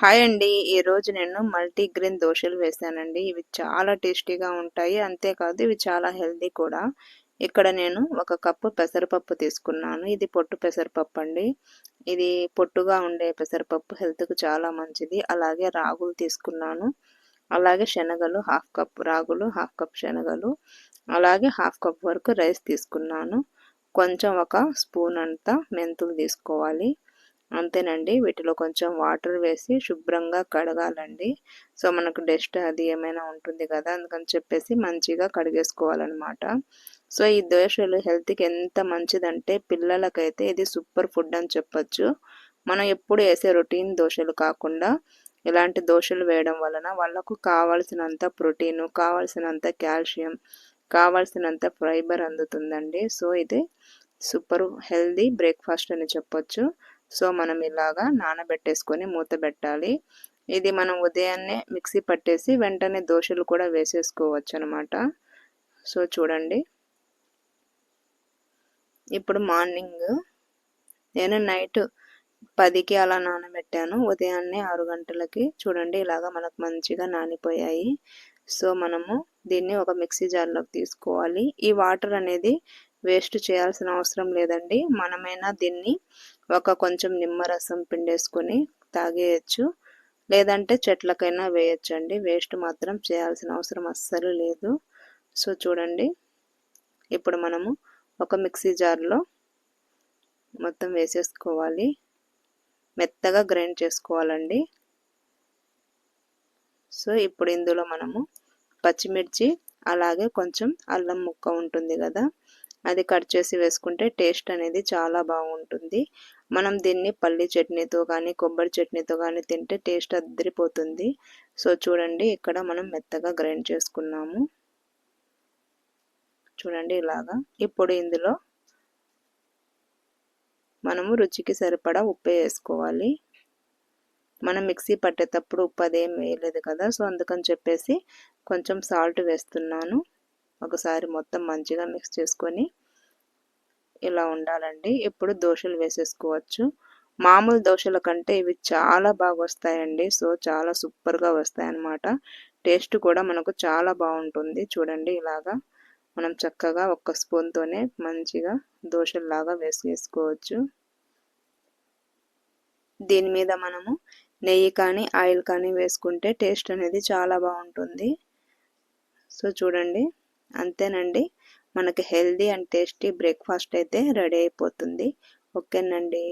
Hi అండి. ఈరోజు నేను మల్టీగ్రెయిన్ దోశలు వేసానండి. ఇవి చాలా టేస్టీగా ఉంటాయి. అంతేకాదు ఇవి చాలా హెల్దీ కూడా. ఇక్కడ నేను ఒక కప్పు పెసరపప్పు తీసుకున్నాను. ఇది పొట్టు పెసరపప్పు అండి. ఇది పొట్టుగా ఉండే పెసరపప్పు హెల్త్కు చాలా మంచిది. అలాగే రాగులు తీసుకున్నాను. అలాగే శనగలు హాఫ్ కప్ రాగులు హాఫ్ కప్ శనగలు. అలాగే హాఫ్ కప్ వరకు రైస్ తీసుకున్నాను. కొంచెం ఒక స్పూన్ అంతా మెంతులు తీసుకోవాలి. అంతేనండి. వీటిలో కొంచెం వాటర్ వేసి శుభ్రంగా కడగాలండి. సో మనకు డస్ట్ అది ఏమైనా ఉంటుంది కదా అందుకని చెప్పేసి మంచిగా కడిగేసుకోవాలన్నమాట. సో ఈ దోశలు హెల్త్కి ఎంత మంచిదంటే పిల్లలకైతే ఇది సూపర్ ఫుడ్ అని చెప్పొచ్చు. మనం ఎప్పుడు వేసే రొటీన్ దోశలు కాకుండా ఇలాంటి దోశలు వేయడం వలన వాళ్ళకు కావాల్సినంత ప్రోటీను కావాల్సినంత కాల్షియం కావాల్సినంత ఫైబర్ అందుతుందండి. సో ఇది సూపర్ హెల్దీ బ్రేక్ఫాస్ట్ అని చెప్పొచ్చు. సో మనం ఇలాగా నానబెట్టేసుకొని మూత పెట్టాలి. ఇది మనం ఉదయాన్నే మిక్సీ పట్టేసి వెంటనే దోశలు కూడా వేసేసుకోవచ్చు అనమాట సో చూడండి. ఇప్పుడు మార్నింగ్ నేను నైట్ పదికి అలా నానబెట్టాను. ఉదయాన్నే ఆరు గంటలకి చూడండి ఇలాగా మనకు మంచిగా నానిపోయాయి. సో మనము దీన్ని ఒక మిక్సీ జార్లోకి తీసుకోవాలి. ఈ వాటర్ అనేది వేస్ట్ చేయాల్సిన అవసరం లేదండి. మనమైనా దీన్ని ఒక కొంచెం నిమ్మరసం పిండేసుకొని తాగేయచ్చు. లేదంటే చెట్లకైనా వేయచ్చండి. వేస్ట్ మాత్రం చేయాల్సిన అవసరం అస్సలు లేదు. సో చూడండి. ఇప్పుడు మనము ఒక మిక్సీ జార్లో మొత్తం వేసేసుకోవాలి. మెత్తగా గ్రైండ్ చేసుకోవాలండి. సో ఇప్పుడు ఇందులో మనము పచ్చిమిర్చి అలాగే కొంచెం అల్లం ముక్క ఉంటుంది కదా. అది కట్ చేసి వేసుకుంటే టేస్ట్ అనేది చాలా బాగుంటుంది. మనం దీన్ని పల్లి చట్నీతో కానీ కొబ్బరి చట్నీతో కానీ తింటే టేస్ట్ అద్దరిపోతుంది. సో చూడండి ఇక్కడ మనం మెత్తగా గ్రైండ్ చేసుకున్నాము. చూడండి ఇలాగా. ఇప్పుడు ఇందులో మనము రుచికి సరిపడా ఉప్పు వేసుకోవాలి. మనం మిక్సీ పట్టేటప్పుడు ఉప్పు అదేం వేయలేదు కదా సో అందుకని చెప్పేసి కొంచెం సాల్ట్ వేస్తున్నాను. ఒకసారి మొత్తం మంచిగా మిక్స్ చేసుకొని ఇలా ఉండాలండి. ఇప్పుడు దోశలు వేసేసుకోవచ్చు. మామూలు దోశల కంటే ఇవి చాలా బాగా వస్తాయండి. సో చాలా సూపర్గా వస్తాయి అన్నమాట టేస్ట్ కూడా మనకు చాలా బాగుంటుంది. చూడండి ఇలాగా మనం చక్కగా ఒక్క స్పూన్తోనే మంచిగా దోశల్లాగా వేసేసుకోవచ్చు. దీని మీద మనము నెయ్యి కానీ ఆయిల్ కానీ వేసుకుంటే టేస్ట్ అనేది చాలా బాగుంటుంది. సో చూడండి. అంతేనండి. మనకి హెల్దీ అండ్ టేస్టీ బ్రేక్ఫాస్ట్ అయితే రెడీ అయిపోతుంది. ఓకేనండి.